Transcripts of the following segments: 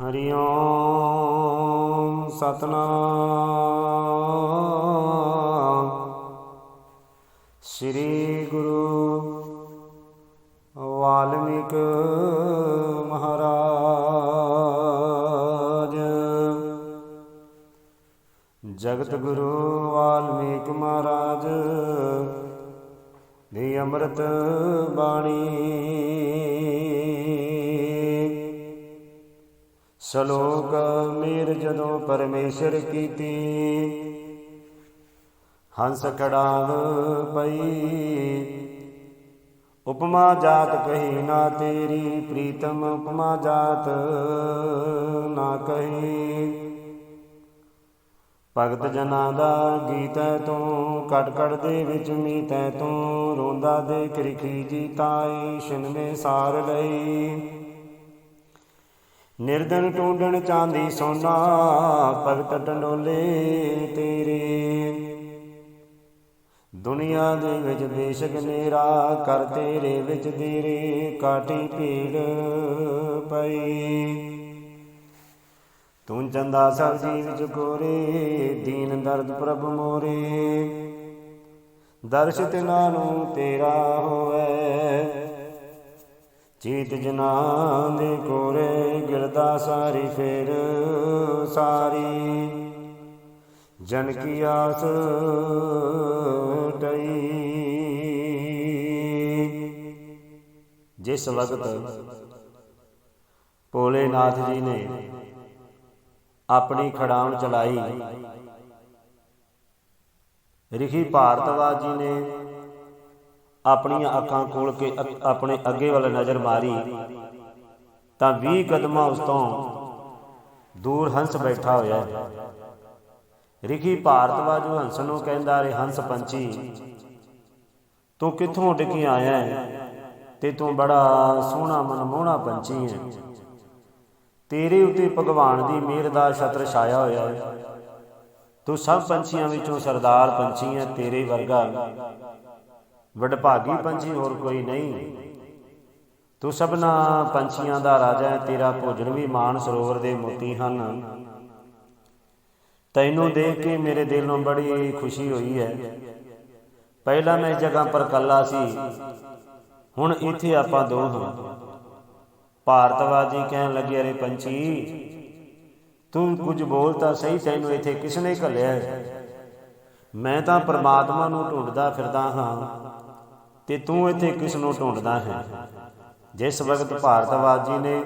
ਹਰੀ ਓਮ ਸਤਨਾਮ। ਸ੍ਰੀ ਗੁਰੂ ਵਾਲਮੀਕ ਮਹਾਰਾਜ। ਜਗਤ ਗੁਰੂ ਵਾਲਮੀਕ ਮਹਾਰਾਜ ਦੀ ਅੰਮ੍ਰਿਤ ਬਾਣੀ। ਸ਼ਲੋਕ ਮੇਰ ਜਦੋਂ ਪਰਮੇਸ਼ਰ ਕੀਤੀ, ਹੰਸ ਕੜਾਵ ਪਈ। ਉਪਮਾ ਜਾਤ ਕਹੀ ਨਾ ਤੇਰੀ, ਪ੍ਰੀਤਮ ਉਪਮਾ ਜਾਤ ਨਾ ਕਹੀ। ਭਗਤ ਜਨਾਂ ਦਾ ਗੀਤ ਹੈ ਤੂੰ ਕਟ ਦੇ ਵਿੱਚ ਮੀਤ ਹੈ ਤੂੰ, ਰੋਂਦਾ ਦੇ ਰਖੀ ਜੀ ਤਾਈ ਸ਼ਿਨਮੇ ਸਾਰ ਲਈ। ਨਿਰਦਨ ਟੂੰਡਣ ਚਾਂਦੀ ਸੋਨਾ, ਭਗਤ ਟੰਡੋਲੇ ਤੇਰੇ। ਦੁਨੀਆ ਦੇ ਵਿੱਚ ਬੇਸ਼ਕ ਨੇਰਾ ਕਰ ਤੇਰੇ ਵਿੱਚ ਤੇਰੇ ਕਾਟੀ ਭੀੜ ਪਈ। ਤੂੰ ਚੰਦਾ ਸਭ ਜੀਵ ਚ ਕੋਰੇ, ਦੀਨ ਦਰਦ ਪ੍ਰਭ ਮੋਰੇ। ਦਰਸ਼ ਤਿਨਾ ਨੂੰ ਤੇਰਾ ਹੋਵੇ ਚੀਤ ਜਨਾ ਦੇ ਕੋਰੇ ਗਿਰਦਾ ਸਾਰੀ ਫੇਰ ਸਾਰੀ। ਜਨ ਕੀ ਆਸ ਟਈ। ਜਿਸ ਵਕਤ ਭੋਲੇਨਾਥ ਜੀ ਨੇ ਆਪਣੀ ਖੜਾਉਣ ਚਲਾਈ, ਰਿਖੀ ਭਾਰਤਵਾਜ ਜੀ ਨੇ ਆਪਣੀਆਂ ਅੱਖਾਂ ਖੋਲ ਕੇ ਆਪਣੇ ਅੱਗੇ ਵੱਲ ਨਜ਼ਰ ਮਾਰੀ, ਤਾਂ 20 ਕਦਮਾਂ ਉਸ ਤੋਂ ਦੂਰ ਹੰਸ ਬੈਠਾ ਹੋਇਆ। ਹੈ ਰਿਖੀ ਭਾਰਤਵਾਜ ਉਹ ਹੰਸ ਨੂੰ ਕਹਿੰਦਾ ਰੇ ਹੰਸ ਪੰਛੀ, ਤੂੰ ਕਿੱਥੋਂ ਉੱਡ ਕੇ ਆਇਆ ਤੇ ਤੂੰ ਬੜਾ ਸੋਹਣਾ ਮਨਮੋਹਣਾ ਪੰਛੀ ਹੈ। ਤੇਰੇ ਉੱਤੇ ਭਗਵਾਨ ਦੀ ਮਿਹਰ ਦਾ ਛਤਰ ਛਾਇਆ ਹੋਇਆ ਹੈ। ਤੂੰ ਸਭ ਪੰਛੀਆਂ ਵਿੱਚੋਂ ਸਰਦਾਰ ਪੰਛੀ ਹੈ ਤੇਰੇ ਵਰਗਾ। ਵਡਭਾਗੀ ਪੰਛੀ ਹੋਰ ਕੋਈ ਨਹੀਂ। ਤੂੰ ਸਭਨਾ ਪੰਛੀਆਂ ਦਾ ਰਾਜਾ ਹੈ, ਤੇਰਾ ਭੋਜਨ ਵੀ ਮਾਨ ਸਰੋਵਰ ਦੇ ਮੋਤੀ ਹਨ। ਤੈਨੂੰ ਦੇਖ ਕੇ ਮੇਰੇ ਦਿਲ ਨੂੰ ਬੜੀ ਖੁਸ਼ੀ ਹੋਈ ਹੈ। ਪਹਿਲਾਂ ਮੈਂ ਇਸ ਜਗ੍ਹਾ ਪਰ ਕੱਲਾ ਸੀ, ਹੁਣ ਇੱਥੇ ਆਪਾਂ ਦੋ ਹਾਂ। ਭਾਰਤਵਾਜੀ ਕਹਿਣ ਲੱਗੇ, ਅਰੇ ਪੰਛੀ, ਤੂੰ ਕੁਝ ਬੋਲ ਤਾਂ ਸਹੀ, ਤੈਨੂੰ ਇੱਥੇ ਕਿਸ ਨੇ ਘੱਲਿਆ ਮੈਂ ਤਾਂ ਪ੍ਰਮਾਤਮਾ ਨੂੰ ਢੂੰਡਦਾ ਫਿਰਦਾ ਹਾਂ। ਤੇ ਤੂੰ ਇੱਥੇ ਕਿਸ ਨੂੰ ਢੂੰਡਦਾ ਹੈ? ਜਿਸ ਵਕਤ ਭਾਰਤਵਾਜ ਜੀ ਨੇ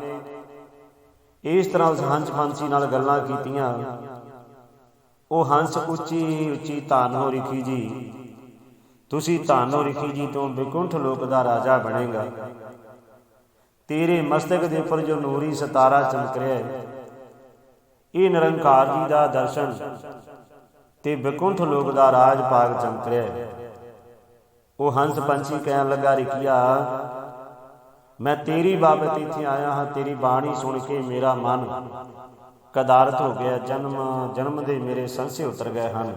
ਇਸ ਤਰ੍ਹਾਂ ਉਸ ਹੰਸ ਪੰਛੀ ਨਾਲ ਗੱਲਾਂ ਕੀਤੀਆਂ, ਉਹ ਹੰਸ ਉੱਚੀ ਉੱਚੀ ਧੰਨ ਹੋ ਰਿਖੀ ਜੀ, ਤੁਸੀਂ ਧੰਨ ਹੋ ਰਿਖੀ ਜੀ ਤੋਂ ਬਿਕੁੰਠ ਲੋਕ ਦਾ ਰਾਜਾ ਬਣੇਗਾ। ਤੇਰੇ ਮਸਤਕ ਦੇ ਉੱਪਰ ਜੋ ਨੂਰੀ ਸਤਾਰਾ ਚਮਕ ਰਿਹਾ ਹੈ, ਇਹ ਨਿਰੰਕਾਰ ਜੀ ਦਾ ਦਰਸ਼ਨ ਤੇ ਬਿਕੁੰਠ ਲੋਕ ਦਾ ਰਾਜ ਭਾਗ ਚਮਕ ਰਿਹਾ ਹੈ। ਉਹ ਹੰਸ ਪੰਛੀ ਕਹਿਣ ਲੱਗਾ ਰਿਕੀਆ ਮੈਂ ਤੇਰੀ ਬਾਬਤ ਇੱਥੇ ਆਇਆ ਹਾਂ ਤੇਰੀ ਬਾਣੀ ਸੁਣ ਕੇ ਮੇਰਾ ਮਨ ਕਦਾਰਤ ਹੋ ਗਿਆ ਜਨਮ ਜਨਮ ਦੇ ਮੇਰੇ ਸੰਸੇ ਉਤਰ ਗਏ ਹਨ।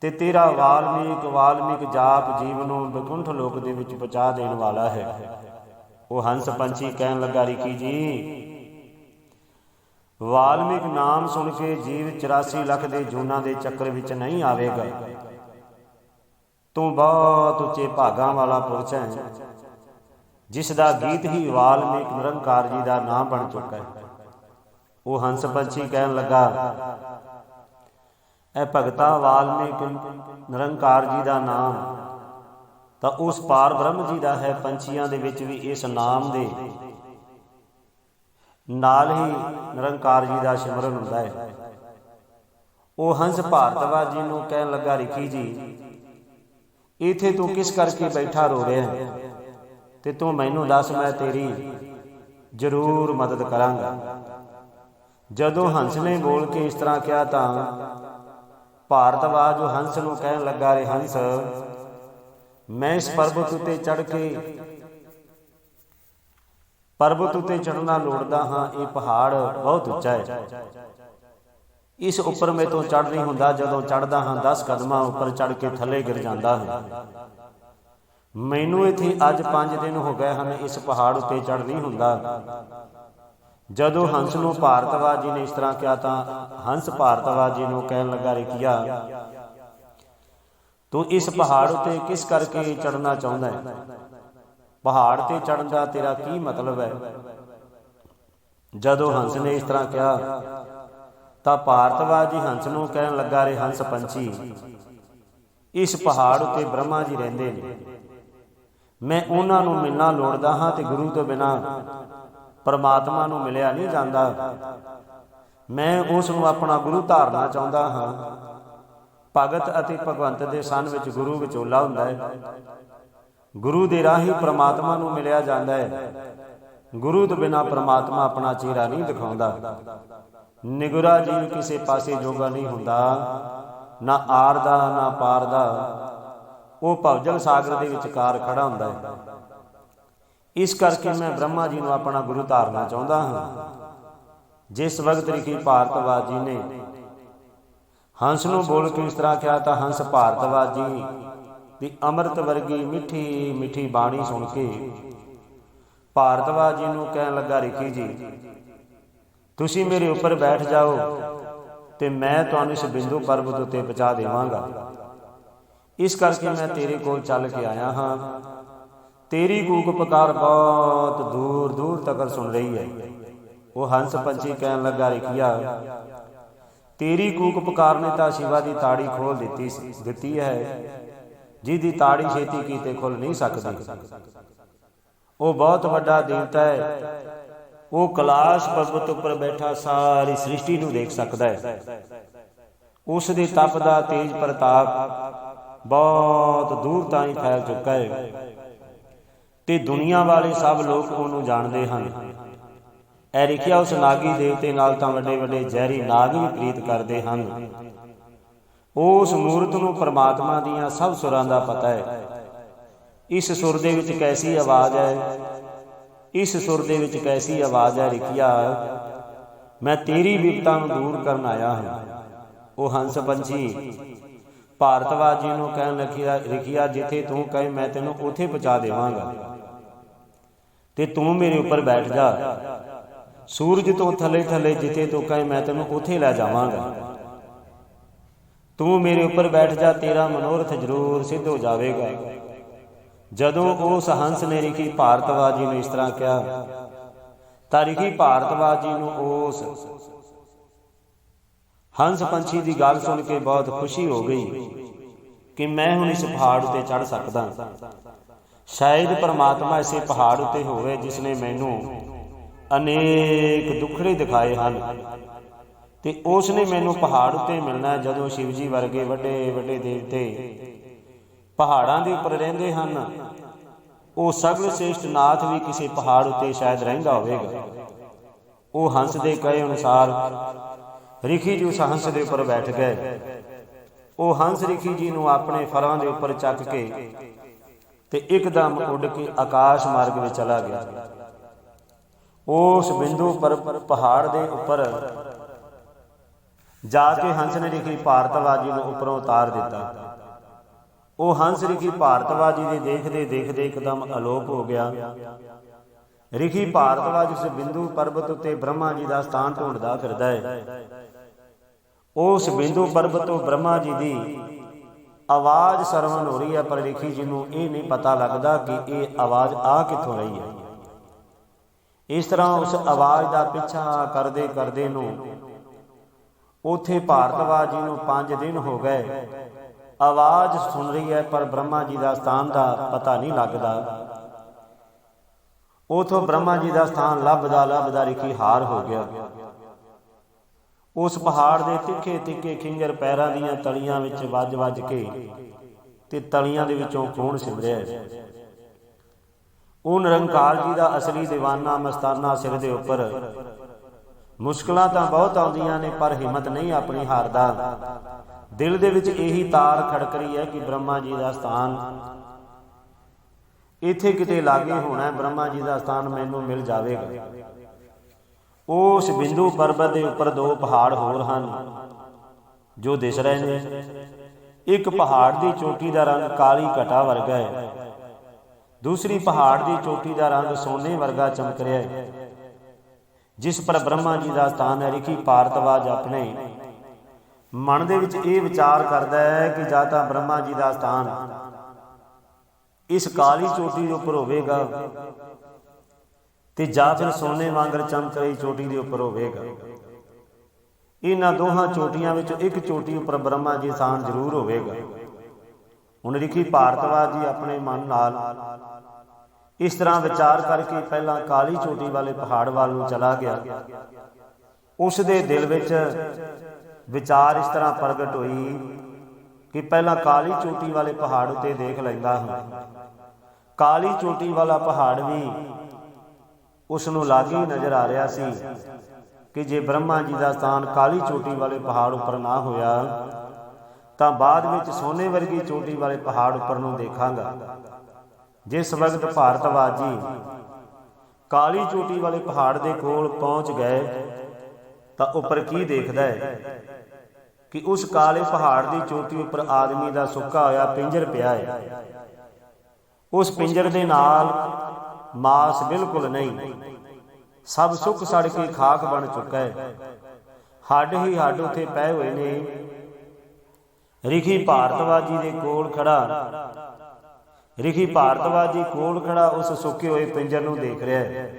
ਤੇ ਤੇਰਾ ਵਾਲਮੀਕ ਵਾਲਮੀਕ ਜਾਪ ਜੀਵ ਨੂੰ ਬਿਕੁੰਠ ਲੋਕ ਦੇ ਵਿੱਚ ਪਹੁੰਚਾ ਦੇਣ ਵਾਲਾ ਹੈ। ਉਹ ਹੰਸ ਪੰਛੀ ਕਹਿਣ ਲੱਗਾ ਰਿਕੀ ਜੀ ਵਾਲਮੀਕ ਨਾਮ ਸੁਣ ਕੇ ਜੀਵ 84 ਲੱਖ ਦੇ ਜੂਨਾਂ ਦੇ ਚੱਕਰ ਵਿੱਚ ਨਹੀਂ ਆਵੇਗਾ। ਤੂੰ ਬਹੁਤ ਉੱਚੇ ਭਾਗਾਂ ਵਾਲਾ ਪੁਰਸ਼ ਹੈ। ਜਿਸ ਦਾ ਗੀਤ ਹੀ ਵਾਲਮੀਕ ਨਿਰੰਕਾਰ ਜੀ ਦਾ ਨਾਮ ਬਣ ਚੁੱਕਾ ਹੈ। ਉਹ ਹੰਸ ਪੰਛੀ ਕਹਿਣ ਲੱਗਾ, ਇਹ ਭਗਤਾ ਵਾਲਮੀਕ ਨਿਰੰਕਾਰ ਜੀ ਦਾ ਨਾਮ, ਤਾਂ ਉਸ ਪਾਰ ਬ੍ਰਹਮ ਜੀ ਦਾ ਹੈ, ਪੰਛੀਆਂ ਦੇ ਵਿੱਚ ਵੀ ਇਸ ਨਾਮ ਦੇ ਨਾਲ ਹੀ ਨਿਰੰਕਾਰ ਜੀ ਦਾ ਸਿਮਰਨ ਹੁੰਦਾ ਹੈ। ਉਹ ਹੰਸ ਭਾਰਤਵਾਜ ਜੀ ਨੂੰ ਕਹਿਣ ਲੱਗਾ, ਰਿਖੀ ਜੀ ਇਥੇ ਤੂੰ ਕਿਸ ਕਰਕੇ ਬੈਠਾ ਰੋ ਰਿਹਾ ਤੇ ਤੂੰ ਮੈਨੂੰ ਦੱਸ, ਮੈਂ ਤੇਰੀ ਜ਼ਰੂਰ ਮਦਦ ਕਰਾਂਗਾ। ਜਦੋਂ ਹੰਸ ਨੇ ਬੋਲ ਕੇ ਇਸ ਤਰ੍ਹਾਂ ਕਿਹਾ ਤਾਂ ਭਾਰਤਵਾਜ ਉਹ ਹੰਸ ਨੂੰ ਕਹਿਣ ਲੱਗਾ, ਰੇ ਹੰਸ, ਮੈਂ ਇਸ ਪਰਬਤ ਉਤੇ ਚੜ ਕੇ ਪਰਬਤ ਉਤੇ ਚੜਨਾ ਲੋੜਦਾ ਹਾਂ। ਇਹ ਪਹਾੜ ਬਹੁਤ ਉੱਚਾ ਹੈ। ਇਸ ਉੱਪਰ ਮੈਂ ਤੋਂ ਚੜ ਨਹੀਂ ਹੁੰਦਾ, ਜਦੋਂ ਚੜਦਾ ਹਾਂ 10 ਕਦਮਾਂ ਉੱਪਰ ਚੜ ਕੇ ਥੱਲੇ ਗਿਰ ਜਾਂਦਾ ਹਾਂ। ਮੈਨੂੰ ਇੱਥੇ ਅੱਜ 5 ਦਿਨ ਹੋ ਗਏ ਹਨ, ਇਸ ਪਹਾੜ ਉੱਤੇ ਚੜ ਨਹੀਂ ਹੁੰਦਾ। ਜਦੋਂ ਹੰਸ ਨੂੰ ਭਾਰਤਵਾਜ ਜੀ ਨੇ ਇਸ ਤਰ੍ਹਾਂ ਕਿਹਾ ਤਾਂ ਹੰਸ ਭਾਰਤਵਾਜ ਜੀ ਨੂੰ ਕਹਿਣ ਲੱਗਾ, ਰਿਕਿਆ, ਤੂੰ ਇਸ ਪਹਾੜ ਉੱਤੇ ਕਿਸ ਕਰਕੇ ਚੜਨਾ ਚਾਹੁੰਦਾ ਹੈ? ਪਹਾੜ ਤੇ ਚੜਨ ਦਾ ਤੇਰਾ ਕੀ ਮਤਲਬ ਹੈ? ਜਦੋਂ ਹੰਸ ਨੇ ਇਸ ਤਰ੍ਹਾਂ ਕਿਹਾ ਤਾਂ ਭਾਰਤਵਾਜ ਜੀ ਹੰਸ ਨੂੰ ਕਹਿਣ ਲੱਗਾ ਰੇ ਹੰਸ ਪੰਛੀ, ਇਸ ਪਹਾੜ ਉਤੇ ਬ੍ਰਹਮਾ ਜੀ ਰਹਿੰਦੇ ਨੇ। ਮੈਂ ਉਹਨਾਂ ਨੂੰ ਮਿਲਣਾ ਲੋੜਦਾ ਹਾਂ ਤੇ ਗੁਰੂ ਤੋਂ ਬਿਨਾ ਪਰਮਾਤਮਾ ਨੂੰ ਮਿਲਿਆ ਨਹੀਂ ਜਾਂਦਾ। ਮੈਂ ਉਸ ਨੂੰ ਆਪਣਾ ਗੁਰੂ ਧਾਰਨਾ ਚਾਹੁੰਦਾ ਹਾਂ। ਭਗਤ ਅਤੇ ਭਗਵੰਤ ਦੇ ਸਨ ਵਿੱਚ ਗੁਰੂ ਵਿਚੋਲਾ ਹੁੰਦਾ ਹੈ। ਗੁਰੂ ਦੇ ਰਾਹੀਂ ਪ੍ਰਮਾਤਮਾ ਨੂੰ ਮਿਲਿਆ ਜਾਂਦਾ ਹੈ। ਗੁਰੂ ਤੋਂ ਬਿਨਾ ਪ੍ਰਮਾਤਮਾ ਆਪਣਾ ਚਿਹਰਾ ਨਹੀਂ ਦਿਖਾਉਂਦਾ। ਨਿਗੁਰਾ ਜੀਵ ਕਿਸੇ ਪਾਸੇ ਜੋਗਾ ਨਹੀਂ ਹੁੰਦਾ। ਨਾ ਆਰ ਦਾ ਨਾ ਪਾਰ ਦਾ ਉਹ ਭਵਜਲ ਸਾਗਰ ਦੇ ਵਿਚਕਾਰ ਖੜਾ ਹੁੰਦਾ ਹੈ। ਇਸ ਕਰਕੇ ਮੈਂ ਬ੍ਰਹਮਾ ਜੀ ਨੂੰ ਆਪਣਾ ਗੁਰੂ ਧਾਰਨਾ ਚਾਹੁੰਦਾ ਹਾਂ। ਜਿਸ ਵਕਤ ਰਿਖੀ ਭਾਰਤਵਾਜ ਜੀ ਨੇ ਹੰਸ ਨੂੰ ਬੋਲ ਕੇ ਇਸ ਤਰ੍ਹਾਂ ਕਿਹਾ ਤਾਂ ਹੰਸ ਭਾਰਤਵਾਜ ਜੀ ਦੀ ਅੰਮ੍ਰਿਤ ਵਰਗੀ ਮਿੱਠੀ ਮਿੱਠੀ ਬਾਣੀ ਸੁਣ ਕੇ ਭਾਰਤਵਾਜ ਜੀ ਨੂੰ ਕਹਿਣ ਲੱਗਾ, ਰਿਖੀ ਜੀ ਤੁਸੀਂ ਮੇਰੇ ਉੱਪਰ ਬੈਠ ਜਾਓ ਤੇ ਮੈਂ ਤੁਹਾਨੂੰ ਇਸ ਬਿੰਦੂ ਪਰਬਤ ਉੱਤੇ ਪਹੁੰਚਾ ਦੇਵਾਂਗਾ। ਇਸ ਕਰਕੇ ਮੈਂ ਤੇਰੇ ਕੋਲ ਚੱਲ ਕੇ ਆਇਆ ਹਾਂ। ਤੇਰੀ ਕੂਕ ਪੁਕਾਰ ਬਹੁਤ ਦੂਰ ਦੂਰ ਤੱਕ ਸੁਣ ਰਹੀ ਹੈ। ਉਹ ਹੰਸ ਪੰਛੀ ਕਹਿਣ ਲੱਗਾ, ਰਿਖਿਆ, ਤੇਰੀ ਕੂਕ ਪੁਕਾਰ ਨੇ ਤਾਂ ਸ਼ਿਵਾ ਦੀ ਤਾੜੀ ਖੋਲ ਦਿੱਤੀ ਦਿੱਤੀ ਹੈ। ਜਿਹਦੀ ਤਾੜੀ ਛੇਤੀ ਕੀਤੇ ਖੁੱਲ ਨਹੀਂ ਸਕਦੀ। ਉਹ ਬਹੁਤ ਵੱਡਾ ਦੇਵਤਾ ਹੈ। ਉਹ ਕਲਾਸ਼ ਪਰਬਤ ਉੱਪਰ ਬੈਠਾ ਸਾਰੀ ਸ੍ਰਿਸ਼ਟੀ ਨੂੰ ਦੇਖ ਸਕਦਾ ਹੈ। ਉਸ ਦੇ ਤਪ ਦਾ ਤੇਜ ਪ੍ਰਤਾਪ ਬਹੁਤ ਦੂਰ ਤਾਈਂ ਫੈਲ ਚੁੱਕਾ ਹੈ ਤੇ ਦੁਨੀਆ ਵਾਲੇ ਸਭ ਲੋਕ ਉਹਨੂੰ ਜਾਣਦੇ ਹਨ। ਐ ਲਿਖਿਆ ਉਸ ਨਾਗੀ ਦੇਵਤੇ ਨਾਲ ਤਾਂ ਵੱਡੇ ਵੱਡੇ ਜ਼ਹਿਰੀ ਨਾਗ ਵੀ ਪ੍ਰੀਤ ਕਰਦੇ ਹਨ। ਉਸ ਮੂਰਤ ਨੂੰ ਪ੍ਰਮਾਤਮਾ ਦੀਆਂ ਸਭ ਸੁਰਾਂ ਦਾ ਪਤਾ ਹੈ। ਇਸ ਸੁਰ ਦੇ ਵਿੱਚ ਕੈਸੀ ਆਵਾਜ਼ ਹੈ? ਇਸ ਸੁਰ ਦੇ ਵਿੱਚ ਕੈਸੀ ਆਵਾਜ਼ ਹੈ ਲਿਖਿਆ ਮੈਂ ਤੇਰੀ ਵਿਪਤਾ ਨੂੰ ਦੂਰ ਕਰਨ ਆਇਆ ਹਾਂ। ਉਹ ਹੰਸ ਪੰਛੀ, ਭਾਰਤਵਾਜ ਜੀ ਨੂੰ ਕਹਿਣ ਲੱਗਿਆ ਲਿਖਿਆ ਜਿੱਥੇ ਤੂੰ ਕਹੇ ਮੈਂ ਤੈਨੂੰ ਉਥੇ ਪਹੁੰਚਾ ਦੇਵਾਂਗਾ। ਤੇ ਤੂੰ ਮੇਰੇ ਉੱਪਰ ਬੈਠ ਜਾ। ਸੂਰਜ ਤੋਂ ਥੱਲੇ ਥੱਲੇ ਜਿੱਥੇ ਤੂੰ ਕਹੇ ਮੈਂ ਤੈਨੂੰ ਉਥੇ ਲੈ ਜਾਵਾਂਗਾ। ਤੂੰ ਮੇਰੇ ਉੱਪਰ ਬੈਠ ਜਾ, ਤੇਰਾ ਮਨੋਰਥ ਜ਼ਰੂਰ ਸਿੱਧ ਹੋ ਜਾਵੇਗਾ। ਜਦੋਂ ਉਸ ਹੰਸ ਨੇ ਰਿਖੀ ਭਾਰਤਵਾਜੀ ਨੂੰ ਇਸ ਤਰ੍ਹਾਂ ਕਿਹਾ, ਤਾਂ ਰਿਖੀ ਭਾਰਤਵਾਜੀ ਨੂੰ ਉਸ ਹੰਸ ਪੰਛੀ ਦੀ ਗੱਲ ਸੁਣ ਕੇ ਬਹੁਤ ਖੁਸ਼ੀ ਹੋ ਗਈ ਕਿ ਮੈਂ ਹੁਣ ਇਸ ਪਹਾੜ ਉਤੇ ਚੜ ਸਕਦਾ। ਸ਼ਾਇਦ ਪਰਮਾਤਮਾ ਇਸੇ ਪਹਾੜ ਉਤੇ ਹੋਵੇ ਜਿਸ ਨੇ ਮੈਨੂੰ ਅਨੇਕ ਦੁੱਖੜੇ ਦਿਖਾਏ ਹਨ ਤੇ ਉਸ ਨੇ ਮੈਨੂੰ ਪਹਾੜ ਉਤੇ ਮਿਲਣਾ ਜਦੋਂ ਸ਼ਿਵ ਜੀ ਵਰਗੇ ਵੱਡੇ ਵੱਡੇ ਦੇਵਤੇ ਪਹਾੜਾਂ ਦੇ ਉੱਪਰ ਰਹਿੰਦੇ ਹਨ। ਉਹ ਸਗਲ ਸ੍ਰੇਸ਼ਟ ਨਾਥ ਵੀ ਕਿਸੇ ਪਹਾੜ ਉੱਤੇ ਸ਼ਾਇਦ ਰਹਿੰਦਾ ਹੋਵੇਗਾ। ਉਹ ਹੰਸ ਦੇ ਕਹੇ ਅਨੁਸਾਰ, ਰਿਖੀ ਜੀ ਉਸ ਹੰਸ ਦੇ ਉੱਪਰ ਬੈਠ ਗਏ। ਉਹ ਹੰਸ ਰਿਖੀ ਜੀ ਨੂੰ ਆਪਣੇ ਫਰਾਂ ਦੇ ਉੱਪਰ ਚੱਕ ਕੇ ਤੇ ਇੱਕਦਮ ਉੱਡ ਕੇ ਆਕਾਸ਼ ਮਾਰਗ ਵਿੱਚ ਚਲਾ ਗਿਆ। ਉਸ ਬਿੰਦੂ ਪਰ ਪਹਾੜ ਦੇ ਉੱਪਰ ਜਾ ਕੇ ਹੰਸ ਨੇ ਰਿਖੀ ਭਾਰਤਵਾਜੀ ਨੂੰ ਉੱਪਰੋਂ ਉਤਾਰ ਦਿੱਤਾ। ਉਹ ਹੰਸ ਰਿਖੀ ਭਾਰਤਵਾਜੀ ਦੇ ਦੇਖਦੇ ਦੇਖਦੇ ਇੱਕਦਮ ਅਲੋਪ ਹੋ ਗਿਆ। ਰਿਖੀ ਭਾਰਤਵਾਜ ਉਸ ਬਿੰਦੂ ਪਰਬਤ ਉੱਤੇ ਬ੍ਰਹਮਾ ਜੀ ਦਾ ਸਥਾਨ ਢੂੰਡਦਾ ਫਿਰਦਾ ਹੈ। ਉਸ ਬਿੰਦੂ ਪਰਬਤ ਤੋਂ ਬ੍ਰਹਮਾ ਜੀ ਦੀ ਆਵਾਜ਼ ਸਰਵਨ ਹੋ ਰਹੀ ਹੈ, ਪਰ ਰਿਖੀ ਜੀ ਨੂੰ ਇਹ ਨਹੀਂ ਪਤਾ ਲੱਗਦਾ ਕਿ ਇਹ ਆਵਾਜ਼ ਆ ਕਿੱਥੋਂ ਰਹੀ ਹੈ। ਇਸ ਤਰ੍ਹਾਂ ਉਸ ਆਵਾਜ਼ ਦਾ ਪਿੱਛਾ ਕਰਦੇ ਕਰਦੇ ਨੂੰ ਉਥੇ ਭਾਰਤਵਾਜ ਜੀ ਨੂੰ 5 ਦਿਨ ਹੋ ਗਏ। ਆਵਾਜ਼ ਸੁਣ ਰਹੀ ਹੈ, ਪਰ ਬ੍ਰਹਮਾ ਜੀ ਦਾ ਸਥਾਨ ਦਾ ਪਤਾ ਨਹੀਂ ਲੱਗਦਾ। ਉਥੋਂ ਬ੍ਰਹਮਾ ਜੀ ਦਾ ਸਥਾਨ ਲੱਭਦਾ ਲੱਭਦਾ ਰਿਖੀ ਹਾਰ ਹੋ ਗਿਆ। ਉਸ ਪਹਾੜ ਦੇ ਤਿੱਖੇ ਤਿੱਖੇ ਖਿੰਗਰ ਪੈਰਾਂ ਦੀਆਂ ਤਲੀਆਂ ਵਿੱਚ ਵੱਜ-ਵੱਜ ਕੇ ਤੇ ਤਲੀਆਂ ਦੇ ਵਿੱਚੋਂ ਖੂਨ ਸਿਮਰਿਆ ਉਹ ਨਿਰੰਕਾਰ ਜੀ ਦਾ ਅਸਲੀ دیਵਾਨਾ ਮਸਤਾਨਾ ਸਿਰ ਦੇ ਉੱਪਰ। ਮੁਸ਼ਕਲਾਂ ਤਾਂ ਬਹੁਤ ਆਉਂਦੀਆਂ ਨੇ, ਪਰ ਹਿੰਮਤ ਨਹੀਂ ਆਪਣੀ ਹਾਰਦਾ। ਦਿਲ ਦੇ ਵਿੱਚ ਇਹੀ ਤਾਰ ਖੜਕ ਰਹੀ ਹੈ ਕਿ ਬ੍ਰਹਮਾ ਜੀ ਦਾ ਸਥਾਨ ਇੱਥੇ ਕਿਤੇ ਲਾਗੇ ਹੋਣਾ ਬ੍ਰਹਮਾ ਜੀ ਦਾ ਸਥਾਨ ਮੈਨੂੰ ਮਿਲ ਜਾਵੇਗਾ। ਉਸ ਬਿੰਦੂ ਪਰਬਤ ਦੇ ਉੱਪਰ ਦੋ ਪਹਾੜ ਹੋਰ ਹਨ, ਜੋ ਦਿਸ ਰਹੇ ਨੇ। ਇੱਕ ਪਹਾੜ ਦੀ ਚੋਟੀ ਦਾ ਰੰਗ ਕਾਲੀ ਘਟਾ ਵਰਗਾ ਹੈ। ਦੂਸਰੀ ਪਹਾੜ ਦੀ ਚੋਟੀ ਦਾ ਰੰਗ ਸੋਨੇ ਵਰਗਾ ਚਮਕ ਰਿਹਾ ਹੈ। ਜਿਸ ਪਰ ਬ੍ਰਹਮਾ ਜੀ ਦਾ ਸਥਾਨ ਹੈ, ਰਿਖੀ ਭਾਰਤਵਾਜ ਆਪਣੇ ਮਨ ਦੇ ਵਿੱਚ ਇਹ ਵਿਚਾਰ ਕਰਦਾ ਹੈ ਕਿ ਜਾਂ ਤਾਂ ਬ੍ਰਹਮਾ ਜੀ ਦਾ ਸਥਾਨ ਇਸ ਕਾਲੀ ਚੋਟੀ ਦੇ ਉੱਪਰ ਹੋਵੇਗਾ ਤੇ ਜਾਂ ਫਿਰ ਸੋਨੇ ਵਾਂਗਰ ਚਮਕ ਰਹੀ ਚੋਟੀ ਦੇ ਉੱਪਰ ਹੋਵੇਗਾ। ਇਹਨਾਂ ਦੋਹਾਂ ਚੋਟੀਆਂ ਵਿੱਚੋਂ ਇੱਕ ਚੋਟੀ ਉੱਪਰ ਬ੍ਰਹਮਾ ਜੀ ਸਥਾਨ ਜ਼ਰੂਰ ਹੋਵੇਗਾ। ਹੁਣ ਰਿਖੀ ਭਾਰਤਵਾਜ ਜੀ ਆਪਣੇ ਮਨ ਨਾਲ ਇਸ ਤਰ੍ਹਾਂ ਵਿਚਾਰ ਕਰਕੇ ਪਹਿਲਾਂ ਕਾਲੀ ਚੋਟੀ ਵਾਲੇ ਪਹਾੜ ਵੱਲ ਨੂੰ ਚਲਾ ਗਿਆ। ਉਸ ਦੇ ਦਿਲ ਵਿੱਚ ਵਿਚਾਰ ਇਸ ਤਰ੍ਹਾਂ ਪ੍ਰਗਟ ਹੋਈ ਕਿ ਪਹਿਲਾਂ ਕਾਲੀ ਚੋਟੀ ਵਾਲੇ ਪਹਾੜ ਉੱਤੇ ਦੇਖ ਲੈਂਦਾ ਹਾਂ। ਕਾਲੀ ਚੋਟੀ ਵਾਲਾ ਪਹਾੜ ਵੀ ਉਸ ਨੂੰ ਲਾਗੇ ਨਜ਼ਰ ਆ ਰਿਹਾ ਸੀ ਕਿ ਜੇ ਬ੍ਰਹਮਾ ਜੀ ਦਾ ਸਥਾਨ ਕਾਲੀ ਚੋਟੀ ਵਾਲੇ ਪਹਾੜ ਉੱਪਰ ਨਾ ਹੋਇਆ, ਤਾਂ ਬਾਅਦ ਵਿੱਚ ਸੋਨੇ ਵਰਗੀ ਚੋਟੀ ਵਾਲੇ ਪਹਾੜ ਉੱਪਰ ਨੂੰ ਦੇਖਾਂਗਾ। ਜਿਸ ਵਕਤ ਭਾਰਤਵਾਜੀ ਕਾਲੀ ਚੋਟੀ ਵਾਲੇ ਪਹਾੜ ਦੇ ਕੋਲ ਪਹੁੰਚ ਗਏ ਤਾਂ ਉੱਪਰ ਕੀ ਦੇਖਦਾ ਹੈ? ਕਿ ਉਸ ਕਾਲੇ ਪਹਾੜ ਦੀ ਚੋਟੀ ਉੱਪਰ ਆਦਮੀ ਦਾ ਸੁੱਕਾ ਹੋਇਆ ਪਿੰਜਰ ਪਿਆ ਹੈ। ਉਸ ਪਿੰਜਰ ਦੇ ਨਾਲ ਮਾਸ ਬਿਲਕੁਲ ਨਹੀਂ। ਸਭ ਸੁੱਕ ਸੜ ਕੇ ਖਾਕ ਬਣ ਚੁੱਕਾ ਹੈ। ਹੱਡ ਹੀ ਹੱਡ ਉੱਥੇ ਪਏ ਹੋਏ ਨੇ। ਰਿਖੀ ਭਾਰਤਵਾਜੀ ਦੇ ਕੋਲ ਖੜਾ। ਰਿਖੀ ਭਾਰਤਵਾਜੀ ਕੋਲ ਖੜਾ ਉਸ ਸੁੱਕੇ ਹੋਏ ਪਿੰਜਰ ਨੂੰ ਦੇਖ ਰਿਹਾ ਹੈ।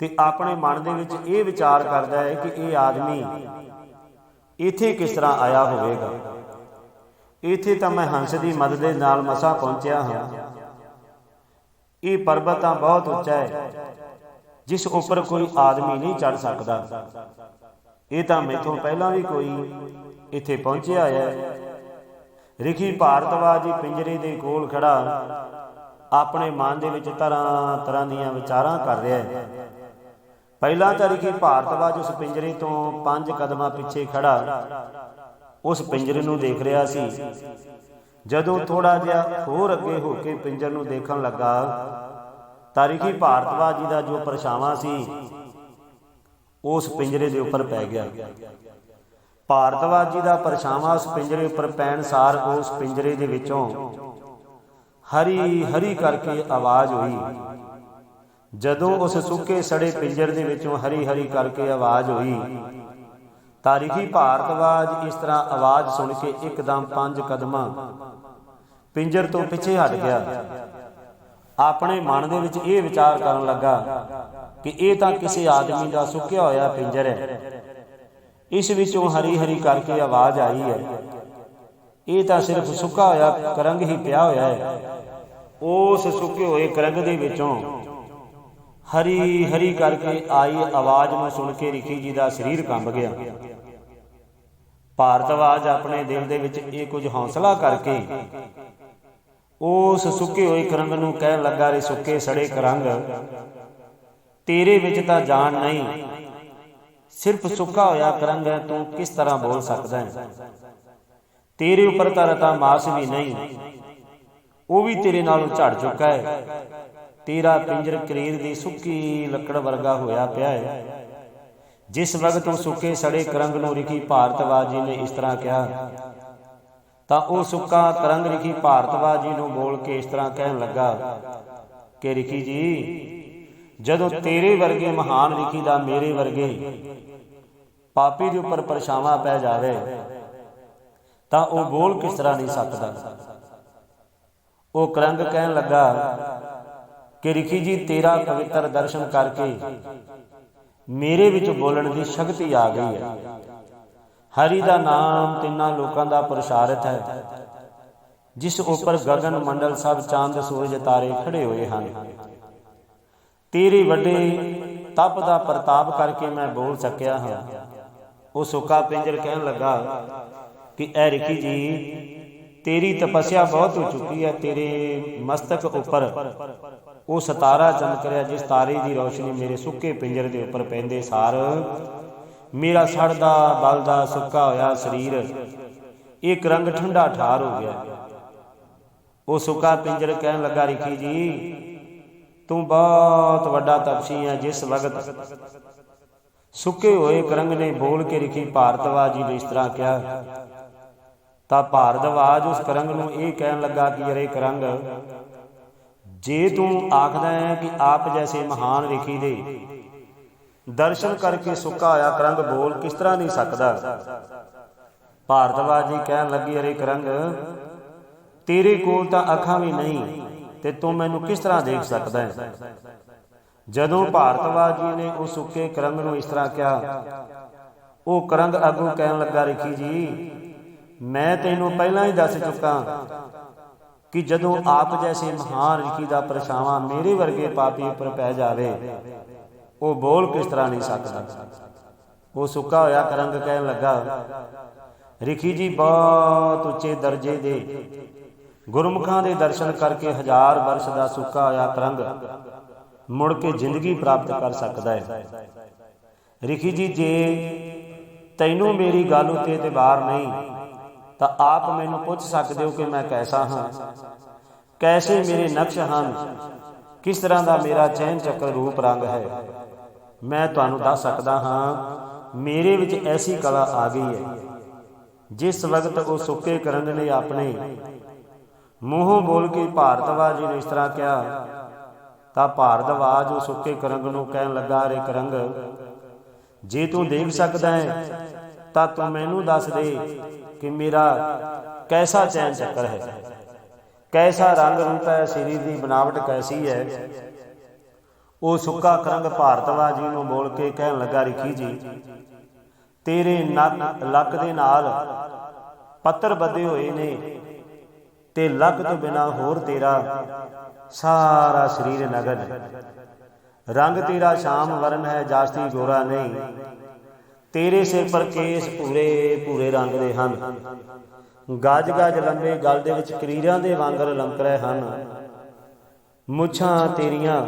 ਤੇ ਆਪਣੇ ਮਨ ਦੇ ਵਿੱਚ ਇਹ ਵਿਚਾਰ ਕਰਦਾ ਹੈ ਕਿ ਇਹ ਆਦਮੀ ਇੱਥੇ ਕਿਸ ਤਰ੍ਹਾਂ ਆਇਆ ਹੋਵੇਗਾ? ਇੱਥੇ ਤਾਂ ਮੈਂ ਹੰਸ ਦੀ ਮਦਦ ਦੇ ਨਾਲ ਮਸਾ ਪਹੁੰਚਿਆ ਹਾਂ। ਇਹ ਪਰਬਤ ਤਾਂ ਬਹੁਤ ਉੱਚਾ ਹੈ, ਜਿਸ ਉੱਪਰ ਕੋਈ ਆਦਮੀ ਨਹੀਂ ਚੜ ਸਕਦਾ। ਇਹ ਤਾਂ ਮੈਥੋਂ ਪਹਿਲਾਂ ਵੀ ਕੋਈ ਇੱਥੇ ਪਹੁੰਚਿਆ ਹੈ। ਰਿਖੀ ਭਾਰਤਵਾਜੀ ਪਿੰਜਰੇ ਦੇ ਕੋਲ ਖੜਾ, ਆਪਣੇ ਮਨ ਦੇ ਵਿੱਚ ਤਰ੍ਹਾਂ ਤਰ੍ਹਾਂ ਦੀਆਂ ਵਿਚਾਰਾਂ ਕਰ ਰਿਹਾ ਹੈ। ਪਹਿਲਾਂ ਤਾਂ ਭਾਰਤਵਾਜ ਉਸ ਪਿੰਜਰੇ ਤੋਂ ਪੰਜ ਕਦਮਾਂ ਪਿੱਛੇ ਖੜਾ। ਉਸ ਪਿੰਜਰੇ ਨੂੰ ਦੇਖ ਰਿਹਾ ਸੀ। ਜਦੋਂ ਥੋੜਾ ਜਿਹਾ ਹੋਰ ਅੱਗੇ ਹੋ ਕੇ ਪਿੰਜਰ ਨੂੰ ਦੇਖਣ ਲੱਗਾ, ਤਾਰੀਖੀ ਰਿਖੀ ਜੀ ਦਾ ਜੋ ਪਰਛਾਵਾਂ ਸੀ, ਉਸ ਪਿੰਜਰੇ ਦੇ ਉੱਪਰ ਪੈ ਗਿਆ। ਭਾਰਤਵਾਜ ਜੀ ਦਾ ਪਰਛਾਵਾਂ ਉਸ ਪਿੰਜਰੇ ਉੱਪਰ ਪੈਣ ਸਾਰ ਉਸ ਪਿੰਜਰੇ ਦੇ ਵਿੱਚੋਂ ਹਰੀ ਹਰੀ ਕਰਕੇ ਆਵਾਜ਼ ਹੋਈ। ਜਦੋਂ ਉਸ ਸੁੱਕੇ ਸੜੇ ਪਿੰਜਰ ਦੇ ਵਿੱਚੋਂ ਹਰੀ ਹਰੀ ਕਰਕੇ ਆਵਾਜ਼ ਹੋਈ। ਤਾਰੀਖੀ ਭਾਰਤਵਾਜ ਇਸ ਤਰ੍ਹਾਂ ਆਵਾਜ਼ ਸੁਣ ਕੇ ਇੱਕਦਮ ਪੰਜ ਕਦਮਾਂ ਪਿੰਜਰ ਤੋਂ ਪਿੱਛੇ ਹਟ ਗਿਆ। ਆਪਣੇ ਮਨ ਦੇ ਵਿੱਚ ਇਹ ਵਿਚਾਰ ਕਰਨ ਲੱਗਾ ਕਿ ਇਹ ਤਾਂ ਕਿਸੇ ਆਦਮੀ ਦਾ ਸੁੱਕਿਆ ਹੋਇਆ ਪਿੰਜਰ ਹੈ। ਇਸ ਵਿੱਚੋਂ ਹਰੀ ਹਰੀ ਕਰਕੇ ਆਵਾਜ਼ ਆਈ ਹੈ। ਇਹ ਤਾਂ ਸਿਰਫ ਸੁੱਕਾ ਹੋਇਆ ਕਰੰਗ ਹੀ ਪਿਆ ਹੋਇਆ ਹੈ। ਉਸ ਸੁੱਕੇ ਹੋਏ ਕਰੰਗ ਦੇ ਵਿੱਚੋਂ ਹਰੀ ਹਰੀ ਕਰਕੇ ਆਈ ਆਵਾਜ਼ ਨੂੰ ਸੁਣ ਕੇ ਰਿਖੀ ਜੀ ਦਾ ਸਰੀਰ ਕੰਬ ਗਿਆ। ਭਾਰਤਵਾਜ ਆਪਣੇ ਦਿਲ ਦੇ ਵਿੱਚ ਇਹ ਕੁਝ ਹੌਸਲਾ ਕਰਕੇ ਉਸ ਸੁੱਕੇ ਹੋਏ ਕਰੰਗ ਨੂੰ ਕਹਿਣ ਲੱਗਾ, ਰੇ ਸੁੱਕੇ ਸੜੇ ਕਰੰਗ, ਤੇਰੇ ਵਿੱਚ ਤਾਂ ਜਾਨ ਨਹੀਂ। ਸਿਰਫ ਸੁੱਕਾ ਹੋਇਆ ਕਰੰਗ ਹੈ, ਤੂੰ ਕਿਸ ਤਰ੍ਹਾਂ ਬੋਲ ਸਕਦਾ ਹੈ? ਤੇਰੇ ਉੱਪਰ ਤਾਂ ਰਤਾ ਮਾਸ ਵੀ ਨਹੀਂ, ਉਹ ਵੀ ਤੇਰੇ ਨਾਲੋਂ ਝੜ ਚੁੱਕਾ ਹੈ। ਤੇਰਾ ਪਿੰਜਰ ਕਰੀਰ ਦੀ ਸੁੱਕੀ ਲੱਕੜ ਵਰਗਾ ਹੋਇਆ ਪਿਆ ਹੈ। ਜਿਸ ਵਕਤ ਉਹ ਸੁੱਕੇ ਸੜੇ ਕਰੰਗ ਨੂੰ ਰਿਖੀ ਭਾਰਤਵਾਜੀ ਨੇ ਇਸ ਤਰ੍ਹਾਂ ਕਿਹਾ, ਤਾਂ ਉਹ ਸੁੱਕਾ ਕਰੰਗ ਰਿਖੀ ਭਾਰਤਵਾਜੀ ਨੂੰ ਬੋਲ ਕੇ ਇਸ ਤਰ੍ਹਾਂ ਕਹਿਣ ਲੱਗਾ ਕਿ ਰਿਖੀ ਜੀ, ਜਦੋਂ ਤੇਰੇ ਵਰਗੇ ਮਹਾਨ ਰਿਖੀ ਦਾ ਮੇਰੇ ਵਰਗੇ ਪਾਪੀ ਦੇ ਉੱਪਰ ਪਰਛਾਵਾਂ ਪੈ ਜਾਵੇ, ਤਾਂ ਉਹ ਬੋਲ ਕਿਸ ਤਰ੍ਹਾਂ ਨਹੀਂ ਸਕਦਾ। ਉਹ ਕਰੰਗ ਕਹਿਣ ਲੱਗਾ ਕਿ ਰਿਖੀ ਜੀ, ਤੇਰਾ ਪਵਿੱਤਰ ਦਰਸ਼ਨ ਕਰਕੇ ਮੇਰੇ ਵਿੱਚ ਬੋਲਣ ਦੀ ਸ਼ਕਤੀ ਆ ਗਈ ਹੈ। ਹਰੀ ਦਾ ਨਾਮ ਤਿੰਨਾਂ ਲੋਕਾਂ ਦਾ ਪ੍ਰਸ਼ਾਰਿਤ ਹੈ, ਜਿਸ ਉੱਪਰ ਗगन ਮੰਡਲ ਸਭ ਚਾਂਦ, ਸੂਰਜ, ਤਾਰੇ ਖੜੇ ਹੋਏ ਹਨ। ਤੇਰੇ ਵੱਡੇ ਤਪ ਦਾ ਪ੍ਰਤਾਪ ਕਰਕੇ ਮੈਂ ਬੋਲ ਸਕਿਆ ਹਾਂ। ਉਹ ਸੁੱਕਾ ਪਿੰਜਰ ਕਹਿਣ ਲੱਗਾ ਕਿ, ਐ ਰਿਖੀ ਜੀ, ਤੇਰੀ ਤਪੱਸਿਆ ਬਹੁਤ ਹੋ ਚੁੱਕੀ ਹੈ, ਤੇਰੇ ਮਸਤਕ ਉੱਪਰ ਉਹ ਸਤਾਰਾ ਚਮਕ ਰਿਹਾ ਜਿਸ ਤਾਰੇ ਦੀ ਰੌਸ਼ਨੀ ਮੇਰੇ ਸੁੱਕੇ ਪਿੰਜਰ ਦੇ ਉੱਪਰ ਪੈਂਦੇ ਸਾਰ। ਮੇਰਾ ਸੜਦਾ ਬਲਦਾ ਸੁੱਕਾ ਹੋਇਆ ਸਰੀਰ। ਇੱਕ ਰੰਗ ਠੰਡਾ ਠਾਰ ਹੋ ਗਿਆ। ਉਹ ਸੁੱਕਾ ਪਿੰਜਰ ਕਹਿਣ ਲੱਗਾ ਰਿਖੀ ਜੀ, ਤੂੰ ਬਹੁਤ ਵੱਡਾ ਤਪਸੀ ਹੈ ਜਿਸ ਵਕਤ ਸੁੱਕੇ ਹੋਏ ਕਰੰਗ ਨੇ ਬੋਲ ਕੇ ਰਿਖੀ ਭਾਰਤਵਾਜੀ ਨੇ ਇਸ ਤਰ੍ਹਾਂ ਕਿਹਾ। ਤਾਂ ਭਾਰਤਵਾਜ ਉਸ ਕਰੰਗ ਨੂੰ ਇਹ ਕਹਿਣ ਲੱਗਾ ਕਿ ਅਰੇ ਕਰੰਗ ਜੇ ਤੂੰ ਆਖਦਾ ਹੈ ਕਿ ਆਪ ਜੈਸੇ ਮਹਾਨ ਰਿਖੀ ਦੇ, ਦਰਸ਼ਨ ਕਰਕੇ ਸੁੱਕਾ ਹੋਇਆ ਕਰੰਗ ਬੋਲ ਕਿਸ ਤਰ੍ਹਾਂ ਨਹੀਂ ਸਕਦਾ? ਭਾਰਤਵਾਜ ਕਹਿਣ ਲੱਗੀ, ਅਰੇ ਕਰੰਗ, ਤੇਰੇ ਕੋਲ ਤਾਂ ਅੱਖਾਂ ਵੀ ਨਹੀਂ ਤੇ ਤੂੰ ਮੈਨੂੰ ਕਿਸ ਤਰ੍ਹਾਂ ਦੇਖ ਸਕਦਾ ਹੈ? ਜਦੋਂ ਭਾਰਤਵਾਜ ਜੀ ਨੇ ਉਹ ਸੁੱਕੇ ਕਰੰਗ ਨੂੰ ਇਸ ਤਰ੍ਹਾਂ ਕਿਹਾ, ਉਹ ਕਰੰਗ ਅੱਗੋਂ ਕਹਿਣ ਲੱਗਾ, ਰਿਖੀ ਜੀ, ਮੈਂ ਤੈਨੂੰ ਪਹਿਲਾਂ ਹੀ ਦੱਸ ਚੁੱਕਾ ਕਿ ਜਦੋਂ ਆਪ ਜੈਸੇ ਮਹਾਨ ਰਿਖੀ ਦਾ ਪਰਛਾਵਾਂ ਮੇਰੇ ਵਰਗੇ ਪਾਪੀ ਉੱਪਰ ਪੈ ਜਾਵੇ, ਉਹ ਬੋਲ ਕਿਸ ਤਰ੍ਹਾਂ ਨਹੀਂ ਸਕਦਾ। ਉਹ ਸੁੱਕਾ ਹੋਇਆ ਕਰੰਗ ਕਹਿਣ ਲੱਗਾ, ਰਿਖੀ ਜੀ, ਬਹੁਤ ਉੱਚੇ ਦਰਜੇ ਦੇ ਗੁਰਮੁਖਾਂ ਦੇ ਦਰਸ਼ਨ ਕਰਕੇ ਹਜ਼ਾਰ ਵਰਸ਼ ਦਾ ਸੁੱਕਾ ਹੋਇਆ ਕਰੰਗ ਮੁੜ ਕੇ ਜ਼ਿੰਦਗੀ ਪ੍ਰਾਪਤ ਕਰ ਸਕਦਾ ਹੈ। ਰਿਖੀ ਜੀ, ਜੇ ਤੈਨੂੰ ਮੇਰੀ ਗੱਲ ਉਤੇ ਇਤਬਾਰ ਨਹੀਂ ਤਾਂ ਆਪ ਮੈਨੂੰ ਪੁੱਛ ਸਕਦੇ ਹੋ ਕਿ ਮੈਂ ਕੈਸਾ ਹਾਂ? ਕੈਸੇ ਮੇਰੇ ਨਕਸ਼ ਹਨ? ਕਿਸ ਤਰ੍ਹਾਂ ਦਾ ਮੇਰਾ ਚੈਨ ਚੱਕਰ ਰੂਪ ਰੰਗ ਹੈ? ਮੈਂ ਤੁਹਾਨੂੰ ਦੱਸ ਸਕਦਾ ਹਾਂ, ਮੇਰੇ ਵਿੱਚ ਐਸੀ ਕਲਾ ਆ ਗਈ ਹੈ। ਜਿਸ ਵਕਤ ਉਹ ਸੁੱਕੇ ਕਰੰਗ ਨੇ ਆਪਣੇ ਮੂੰਹੋਂ ਬੋਲ ਕੇ ਭਾਰਤਵਾਜ ਨੂੰ ਇਸ ਤਰ੍ਹਾਂ ਕਿਹਾ, ਤਾਂ ਭਾਰਤਵਾਜ ਉਹ ਸੁੱਕੇ ਕਰੰਗ ਨੂੰ ਕਹਿਣ ਲੱਗਾ ਰੇ ਕਰੰਗ ਜੇ ਤੂੰ ਦੇਖ ਸਕਦਾ ਹੈ ਤਾਂ ਤੂੰ ਮੈਨੂੰ ਦੱਸ ਦੇ ਕਿ ਮੇਰਾ ਕੈਸਾ ਚੈਨ ਚੱਕਰ ਹੈ? ਕੈਸਾ ਰੰਗ ਰੂਪ ਹੈ? ਸਰੀਰ ਦੀ ਬਨਾਵਟ ਕੈਸੀ ਹੈ? ਉਹ ਸੁੱਕਾ ਕਰੰਗ ਭਾਰਤਵਾ ਜੀ ਨੂੰ ਬੋਲ ਕੇ ਕਹਿਣ ਲੱਗਾ, ਰਿਖੀ ਜੀ, ਤੇਰੇ ਨੱਕ, ਲੱਕ ਦੇ ਨਾਲ ਪੱਤਰ ਬੱਧੇ ਹੋਏ ਨੇ ਤੇ ਲੱਕ ਤੋਂ ਬਿਨਾ ਹੋਰ ਤੇਰਾ ਸਾਰਾ ਸਰੀਰ ਨਗਨ ਰੰਗ ਤੇਰਾ ਸ਼ਾਮ ਵਰਨ ਹੈ, ਜਾਸਤੀ ਗੋਰਾ ਨਹੀਂ। ਤੇਰੇ ਸਿਰ ਪਰ ਕੇਸ ਪੂਰੇ ਪੂਰੇ ਰੰਗ ਦੇ ਹਨ। ਗੱਜ ਗੱਜ ਲੰਬੇ ਗਲ ਦੇ ਵਿੱਚ ਕਰੀਰਾਂ ਦੇ ਵਾਂਗਰ ਲੰਕ ਰਹੇ ਹਨ। ਮੁੱਛਾਂ ਤੇਰੀਆਂ,